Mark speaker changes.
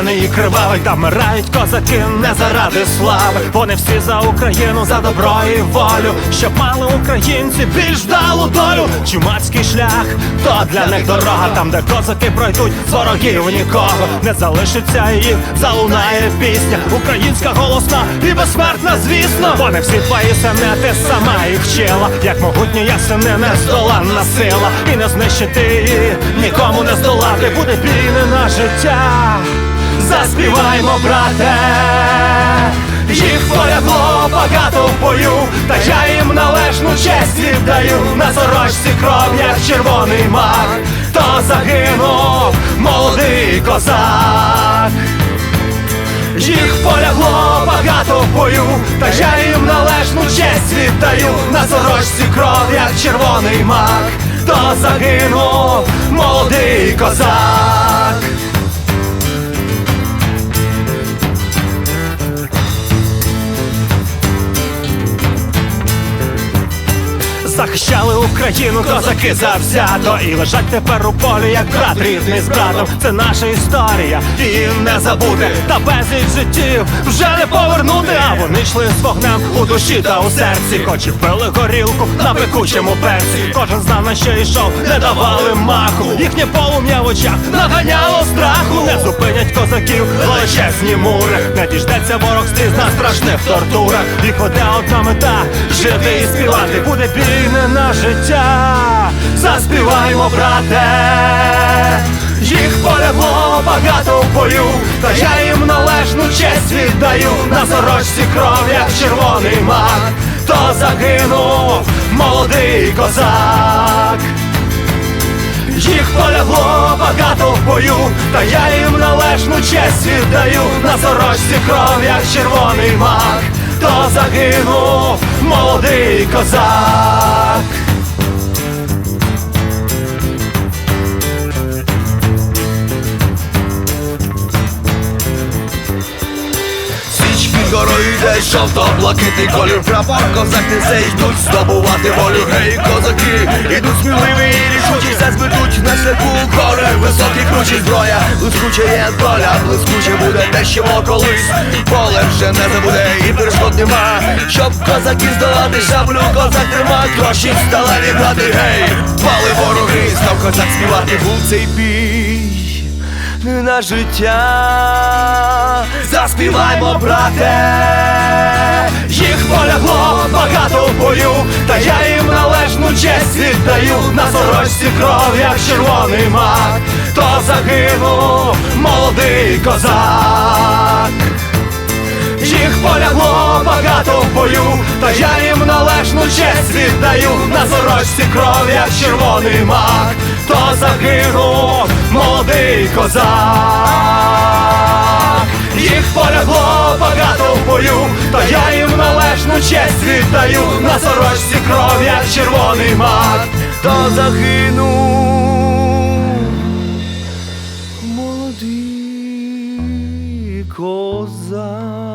Speaker 1: шалений і кривавий, та вмирають козаки не заради слави. Вони всі за Україну, за добро і волю, щоб мали українці більш вдалу долю. Чумацький шлях, то для них дорога, там, де козаки пройдуть, з ворогів нікого не залишиться їх, залунає пісня, українська голосна і безсмертна, звісно. Вони всі твої сини, ти сама їх вчила, як могутні ясени, нездоланна сила, і не знищити її, нікому не здолати, буде бійне на життя. Заспіваймо, брате, їх полягло багато в бою, та я їм належну честь віддаю на сорочці кров, як червоний мак, то загинув молодий козак. Їх полягло багато в бою, та я їм належну честь віддаю на сорочці кров, як червоний мак, то загинув молодий козак. Захищали Україну, козаки завзято І лежать тепер у полі, як брат рідний з братом. Це наша історія, її не забути Та безліч життів вже не повернути. А вони йшли з вогнем у душі та у серці. Хоч і пили горілку на пекучому перці. Кожен знав на що йшов, не давали маху. Їхнє полум'я в очах наганяло страху. Не зупинять козаків величезні мури. Не діждеться ворог сліз на страшних тортурах Їх веде одна мета жити і співати. Буде бійне на життя. Заспіваймо, брате, їх полягло багато в бою, та я їм належну честь віддаю на сорочці кров, як червоний мак, то загинув молодий козак. Їх полягло багато в бою, та я їм належну честь віддаю на сорочці кров, як червоний мак, то загинув молодий козак.
Speaker 2: Йде жовто-блакитний колір. Прапор Козак несе йдуть здобувати волю. Гей, козаки, ідуть сміливі і рішучі. Все зметуть на шляху гори. Високі кручі зброя, блискуча є доля. Блискуче буде те, що колись Поле вже не забуде. І перешкод нема Щоб козаки здолати. Шаблю, козак трима Гроші сталеві грати, гей, пали вороги Став козак співати. Був цей бій на життя. Заспіваймо, брате,
Speaker 1: Їх полягло багато в бою, та я їм належну честь віддаю. На сорочці кров, як червоний мак, то загинув молодий козак. Їх полягло багато в бою, та я їм належну честь віддаю. На сорочці кров, як червоний мак, то загинув молодий козак. Їх полягло багато в бою, та я їм належну честь віддаю на сорочці кров, як червоний мак,
Speaker 2: то загинув молодий козак.